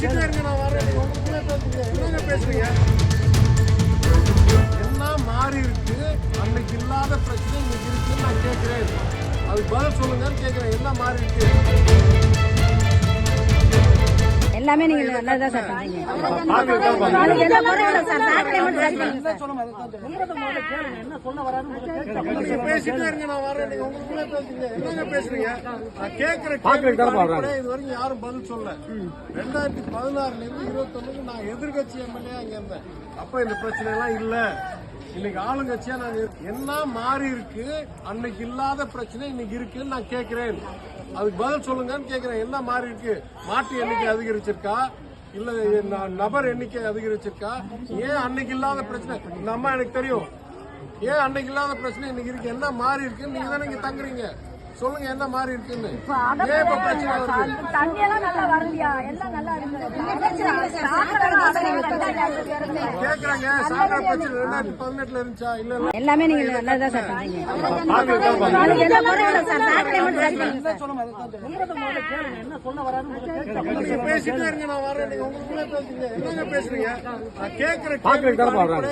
பேசிட்டே இருங்க நான் வரேன் நீங்க உங்களுக்குள்ளே பேசுங்க. என்னங்க பேசுறீங்க? என்ன மாறி இருக்கு. அன்னைக்கு இல்லாத பிரச்சனை இன்னைக்கு இருக்குன்னு நான் கேட்குறேன். அதுக்கு பதில் சொல்லுங்கன்னு கேட்குறேன். என்ன மாறி இருக்கு. எல்லாமே நீங்க நல்லா தான் சார் அதுக்கு எந்த குறையும் இல்லை சார் மட்டும் பேசிட்டே இருங்க நான் வரேன் இது வரைக்கும் யாரும் பதில் சொல்ல ரெண்டாயிரத்தி பதினாறுல இருந்து நான் எதிர்கட்சி எம்எல்ஏ அங்க இருந்தேன் அப்ப இந்த பிரச்சனை எல்லாம் இல்ல இன்னைக்கு ஆளுங்கட்சியா நாங்க என்ன மாறி இருக்கு? அன்னைக்கு இல்லாத பிரச்சனை இன்னைக்கு இருக்குன்னு நான் கேட்கிறேன் அதுக்கு பதில் சொல்லுங்கன்னு கேட்கிறேன் என்ன மாறி இருக்கு? மாட்டு எண்ணிக்கை அதிகரிச்சிருக்கா? இல்ல நபர் எண்ணிக்கை அதிகரிச்சிருக்கா? ஏன் அன்னைக்கு இல்லாத பிரச்சனை? இந்த அம்மா எனக்கு தெரியும். ஏன் அன்னைக்கு இல்லாத பிரச்சனை இன்னைக்கு இருக்கு? என்ன மாறி இருக்குன்னு நீங்க தானே இங்க தங்குறீங்க. சொல்லுங்க என்ன மாறி இருக்குன்னு. தண்ணி எல்லாம் நல்லா வருதியா? எல்லாம் நல்லா. கேக்குறாங்க சாக்கடை பிரச்சனை ரெண்டாயிரத்தி பதினெட்டுல இருந்துச்சா? இல்ல எல்லாமே நீங்க நல்லா தான் சார் பண்றீங்க அதுக்கு எந்த குறையும் இல்லை சார் சாக்கடை மட்டும் சரி பண்ணுங்க. நீங்க பேசிட்டே இருங்க நான் வரேன். நீங்க உங்களுக்குள்ளே பேசுங்க. என்னங்க பேசுறீங்க? கேள்விக்கு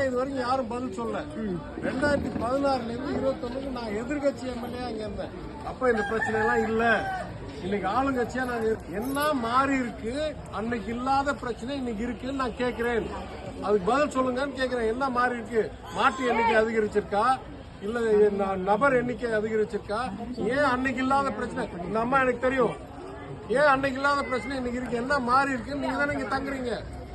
இது வரைக்கும் யாரும் பதில் சொல்ல ரெண்டாயிரத்தி பதினாறுல இருந்து நான் எதிர்கட்சி எம்எல்ஏ அங்க இருந்தேன். அப்ப இந்த பிரச்சனை எல்லாம் இல்ல. இன்னைக்கு ஆளுங்கட்சியா நாங்க என்ன மாறி இருக்கு? அன்னைக்கு இல்லாத பிரச்சனை இன்னைக்கு இருக்குன்னு நான் கேட்கிறேன் அதுக்கு பதில் சொல்லுங்கன்னு கேட்கிறேன் என்ன மாறி இருக்கு? மாட்டு எண்ணிக்கை அதிகரிச்சிருக்கா? இல்ல நபர் எண்ணிக்கை அதிகரிச்சிருக்கா? ஏன் அன்னைக்கு இல்லாத பிரச்சனை? இந்த அம்மா எனக்கு தெரியும். ஏன் அன்னைக்கு இல்லாத பிரச்சனை இன்னைக்கு இருக்கு? என்ன மாறி இருக்குன்னு நீங்க தானே இங்க தங்குறீங்க.